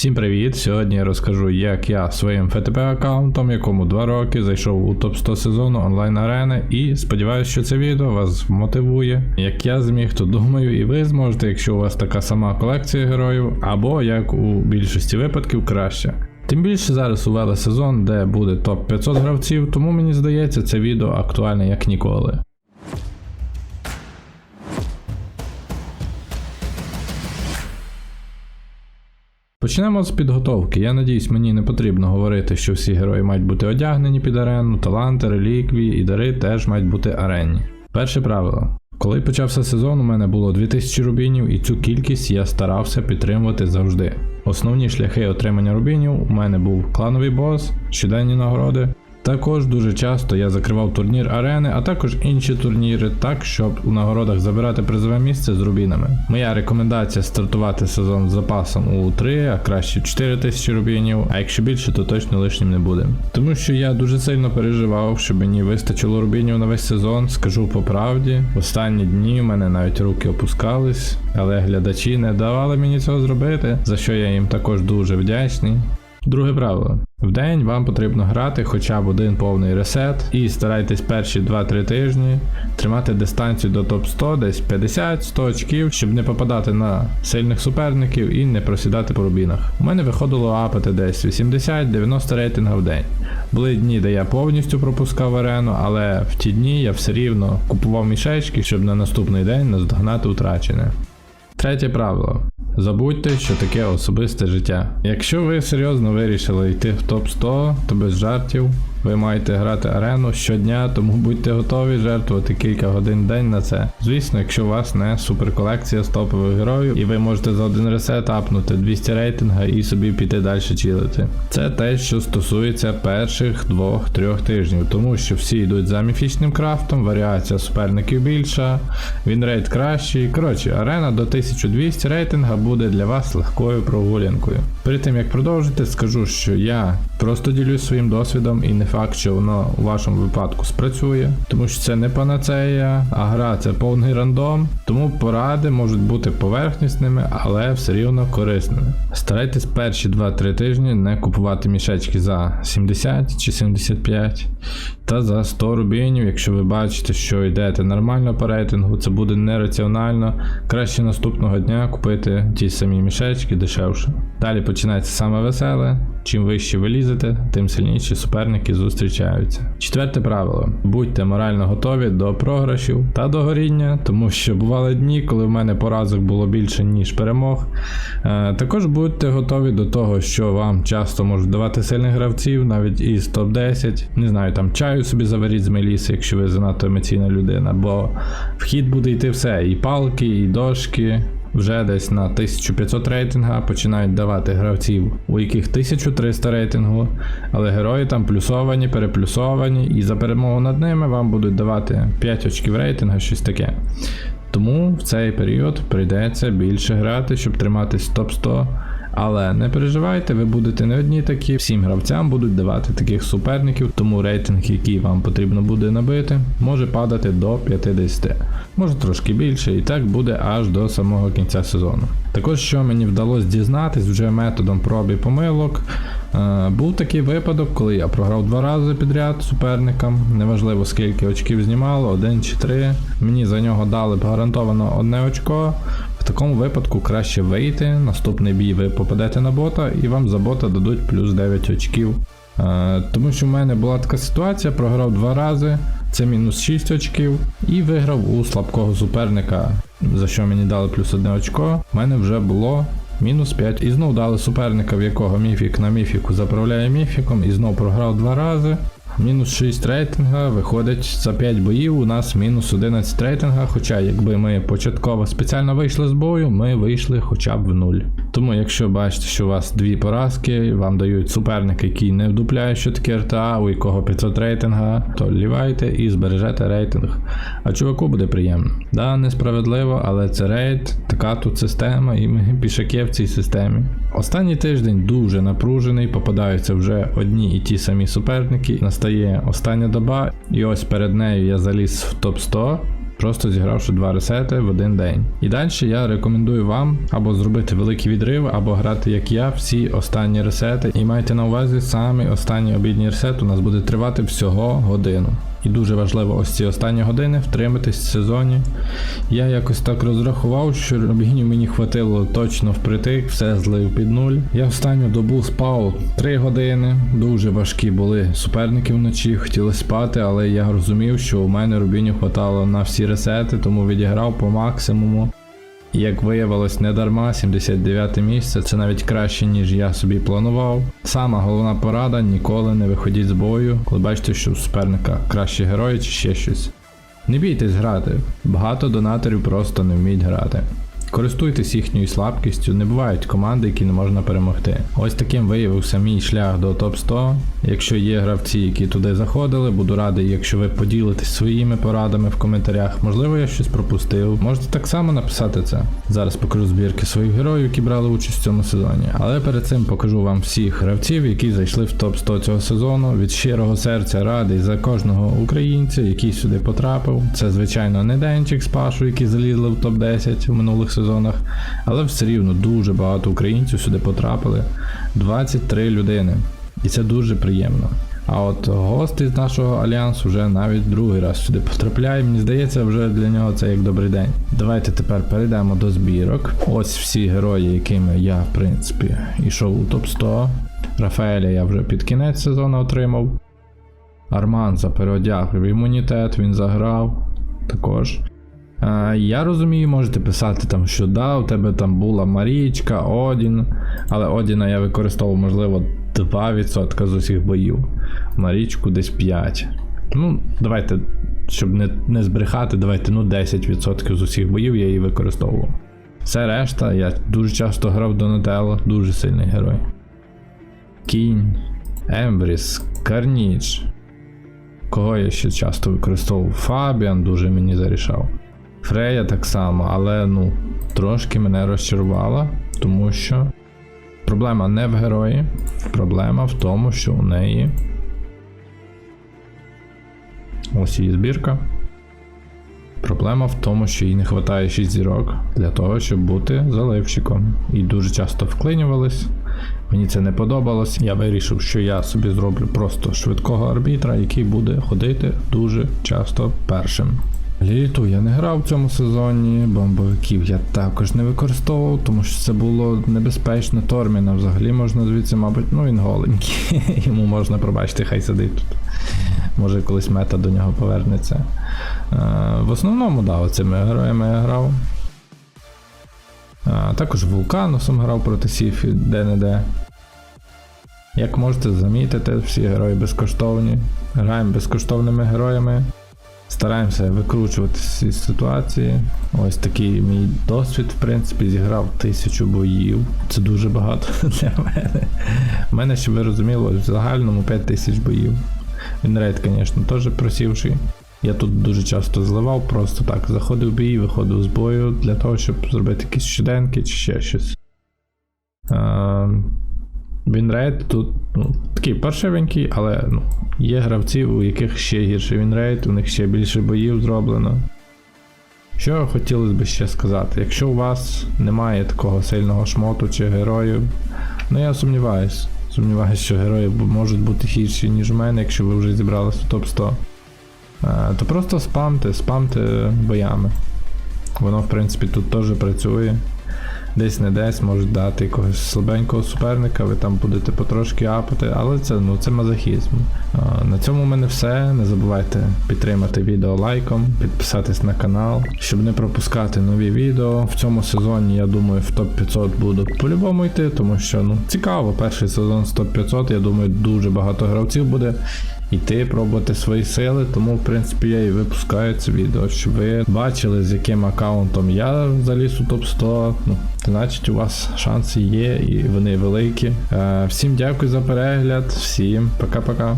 Всім привіт! Сьогодні я розкажу, як я своїм ФТП аккаунтом, якому 2 роки зайшов у топ 100 сезону онлайн арени, і сподіваюся, що це відео вас мотивує. Як я зміг, то думаю, і ви зможете, якщо у вас така сама колекція героїв, або як у більшості випадків краще. Тим більше зараз увели сезон, де буде топ 500 гравців, тому мені здається, це відео актуальне як ніколи. Почнемо з підготовки. Я надіюсь, мені не потрібно говорити, що всі герої мають бути одягнені під арену, таланти, реліквії і дари теж мають бути аренні. Перше правило. Коли почався сезон, у мене було 2000 рубінів, і цю кількість я старався підтримувати завжди. Основні шляхи отримання рубінів у мене був клановий бос, щоденні нагороди. Також дуже часто я закривав турнір арени, а також інші турніри, так щоб у нагородах забирати призове місце з рубінами. Моя рекомендація стартувати сезон з запасом у 3, а краще 4 тисячі рубінів, а якщо більше, то точно лишнім не буде. Тому що я дуже сильно переживав, щоб мені вистачило рубінів на весь сезон, скажу по правді. В останні дні у мене навіть руки опускались, але глядачі не давали мені цього зробити, за що я їм також дуже вдячний. Друге правило. В день вам потрібно грати хоча б один повний ресет і старайтесь перші 2-3 тижні тримати дистанцію до топ 100 десь 50-100 очків, щоб не попадати на сильних суперників і не просідати по рубінах. У мене виходило апати десь 80-90 рейтинга в день. Були дні, де я повністю пропускав арену, але в ті дні я все рівно купував мішечки, щоб на наступний день наздогнати утрачене. Третє правило. Забудьте, що таке особисте життя. Якщо ви серйозно вирішили йти в топ 100, то без жартів. Ви маєте грати арену щодня, тому будьте готові жертвувати кілька годин в день на це. Звісно, якщо у вас не суперколекція з топових героїв, і ви можете за один ресет апнути 200 рейтинга і собі піти далі чилити. Це те, що стосується перших 2-3 тижнів, тому що всі йдуть за міфічним крафтом, варіація суперників більша, вінрейт кращий. Коротше, арена до 1200 рейтинга буде для вас легкою прогулянкою. Перед тим як продовжити, скажу, що я просто ділюсь своїм досвідом і не факт, що воно у вашому випадку спрацює, тому що це не панацея, а гра це повний рандом, тому поради можуть бути поверхнісними, але все рівно корисними. Старайтесь перші 2-3 тижні не купувати мішечки за 70 чи 75 та за 100 рубінів, якщо ви бачите, що йдете нормально по рейтингу, це буде нераціонально. Краще наступного дня купити ті самі мішечки дешевше. Далі починається саме веселе. Чим вище ви лізете, тим сильніші суперники зустрічаються. Четверте правило: будьте морально готові до програшів та до горіння, тому що бували дні, коли в мене поразок було більше, ніж перемог. Е, також будьте готові до того, що вам часто можуть давати сильних гравців, навіть із топ-10. Не знаю, там чаю собі заваріть з меліси, якщо ви занадто емоційна людина, бо в хід буде йти все: і палки, і дошки. Вже десь на 1500 рейтинга починають давати гравців, у яких 1300 рейтингу, але герої там плюсовані, переплюсовані, і за перемогу над ними вам будуть давати 5 очків рейтинга, щось таке. Тому в цей період прийдеться більше грати, щоб триматись топ 100. Але не переживайте, ви будете не одні такі. Всім гравцям будуть давати таких суперників, тому рейтинг, який вам потрібно буде набити, може падати до 50, може трошки більше, і так буде аж до самого кінця сезону. Також, що мені вдалося дізнатись вже методом проб і помилок, е, був такий випадок, коли я програв два рази підряд суперникам, неважливо скільки очків знімало, один чи три. Мені за нього дали гарантовано одне очко. Такому випадку краще вийти, наступний бій ви попадете на бота і вам за бота дадуть плюс 9 очків. Е, тому що в мене була така ситуація, програв два рази, це мінус 6 очків, і виграв у слабкого суперника, за що мені дали плюс 1 очко. У мене вже було мінус 5. І знов дали суперника, в якого міфік на міфіку заправляє міфіком, і знов програв два рази. Мінус 6 рейтинга, виходить за 5 боїв у нас мінус 11 рейтинга, хоча якби ми початково спеціально вийшли з бою, ми вийшли хоча б в нуль. Тому якщо бачите, що у вас дві поразки, вам дають суперник, який не вдупляє, що таке РТА, у якого 500 рейтинга, то лівайте і збережете рейтинг. А чуваку буде приємно. Да, несправедливо, але це рейд, така тут система, і ми пішаки в цій системі. Останній тиждень дуже напружений, попадаються вже одні і ті самі суперники. Настає остання доба, і ось перед нею я заліз в топ 100. Просто зігравши два ресети в один день. І далі я рекомендую вам або зробити великий відрив, або грати як я, всі останні ресети. І майте на увазі, самий останній обідній ресет у нас буде тривати всього годину. І дуже важливо ось ці останні години втриматись в сезоні. Я якось так розрахував, що бігінів мені хватило точно впритик, все злив під нуль. Я останню добу спав 3 години, дуже важкі були суперники вночі, хотіли спати, але я розумів, що у мене рубіню хватало на всі ресети, тому відіграв по максимуму. Як виявилось, не дарма, 79 місце це навіть краще, ніж я собі планував. Сама головна порада ніколи не виходіть з бою, коли бачите, що у суперника кращі герої чи ще щось. Не бійтесь грати, багато донаторів просто не вміють грати. Користуйтесь їхньою слабкістю, не бувають команди, які не можна перемогти. Ось таким виявився мій шлях до топ 100. Якщо є гравці, які туди заходили, буду радий, якщо ви поділитесь своїми порадами в коментарях. Можливо, я щось пропустив. Можете так само написати це. Зараз покажу збірки своїх героїв, які брали участь в цьому сезоні. Але перед цим покажу вам всіх гравців, які зайшли в топ 100 цього сезону. Від щирого серця радий за кожного українця, який сюди потрапив. Це звичайно не Денчик з Пашу, які залізли в топ 10 в минулих сезонах, але все рівно дуже багато українців сюди потрапили. 23 людини. І це дуже приємно. А от гости з нашого альянсу вже навіть другий раз сюди потрапляє. Мені здається, вже для нього це як добрий день. Давайте тепер перейдемо до збірок. Ось всі герої, якими я, в принципі, йшов у топ 100. Рафаеля я вже під кінець сезону отримав. Арманза переодяг в імунітет, він заграв також. Е, Я розумію, можете писати там, що да, у тебе там була Марічка, Одін, але Одіна я використовував, можливо, 2% з усіх боїв. Марічку десь 5. Ну, давайте, щоб не, не збрехати, давайте ну 10% з усіх боїв я її використовував. Все решта, я дуже часто грав Донателло, дуже сильний герой. Кінь, Ембріс, Карніч. Кого я ще часто використовував? Фабіан дуже мені зарішав. Фрея так само, але ну, трошки мене розчарувала, тому що проблема не в герої, проблема в тому, що у неї. Ось її збірка. Проблема в тому, що їй не вистачає 6 зірок для того, щоб бути заливщиком. І дуже часто вклинювались. Мені це не подобалось. Я вирішив, що я собі зроблю просто швидкого арбітра, який буде ходити дуже часто першим. Ліліту я не грав в цьому сезоні, бомбовиків я також не використовував, тому що це було небезпечно. Торміна взагалі можна звідси, мабуть, ну він голенький. Йому можна пробачити, хай сидить тут. Може колись мета до нього повернеться. Е, в основному, да, оцими героями я грав. Е, також вулканусом грав проти Сіфі де-не-де. Як можете замітити, всі герої безкоштовні. Граємо безкоштовними героями. Стараємося викручувати ці ситуації. Ось такий мій досвід, в принципі, зіграв тисячу боїв. Це дуже багато для мене. У мене, щоб ви розуміли, в загальному 5 тисяч боїв. Він рейд, звісно, теж просівший. Я тут дуже часто зливав, просто так заходив в бій, виходив з бою для того, щоб зробити якісь щоденки чи ще щось. Вінрейт тут ну, такий паршивенький, але ну, є гравці, у яких ще гірший вінрейт, у них ще більше боїв зроблено. Що хотілося б ще сказати, якщо у вас немає такого сильного шмоту чи героїв, ну я сумніваюсь, сумніваюсь, що герої можуть бути гірші, ніж у мене, якщо ви вже зібралися в топ 100, то просто спамте, спамте боями. Воно, в принципі, тут теж працює десь не десь можуть дати якогось слабенького суперника, ви там будете потрошки апати, але це ну, це мазохізм. На цьому в мене все. Не забувайте підтримати відео лайком, підписатись на канал, щоб не пропускати нові відео. В цьому сезоні, я думаю, в топ-500 буду по-любому йти, тому що ну, цікаво, перший сезон з топ-500, я думаю, дуже багато гравців буде йти, пробувати свої сили, тому в принципі я і випускаю це відео, щоб ви бачили, з яким аккаунтом я заліз у топ 100. Ну, значить у вас шанси є і вони великі. Е, всім дякую за перегляд, всім пока-пока.